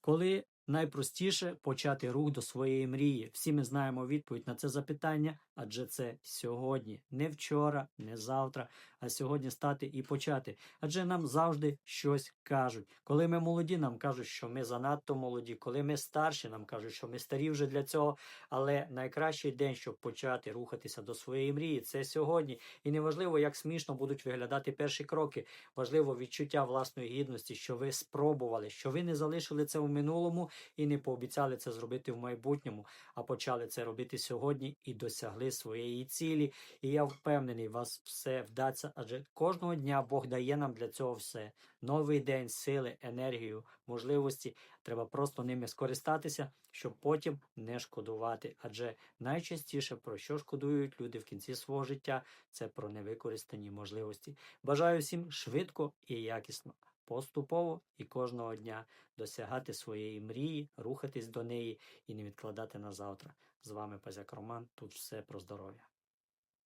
Коли найпростіше почати рух до своєї мрії? Всі ми знаємо відповідь на це запитання, адже це сьогодні, не вчора, не завтра, а сьогодні стати і почати. Адже нам завжди щось кажуть. Коли ми молоді, нам кажуть, що ми занадто молоді. Коли ми старші, нам кажуть, що ми старі вже для цього. Але найкращий день, щоб почати рухатися до своєї мрії, це сьогодні. І неважливо, як смішно будуть виглядати перші кроки. Важливо відчуття власної гідності, що ви спробували, що ви не залишили це в минулому і не пообіцяли це зробити в майбутньому, а почали це робити сьогодні і досягли своєї цілі. І я впевнений, вас все вдасться, адже кожного дня Бог дає нам для цього все. Новий день, сили, енергію, можливості. Треба просто ними скористатися, щоб потім не шкодувати. Адже найчастіше про що шкодують люди в кінці свого життя, це про невикористані можливості. Бажаю всім швидко і якісно, поступово і кожного дня досягати своєї мрії, рухатись до неї і не відкладати на завтра. З вами Пазяк Роман. Тут все про здоров'я.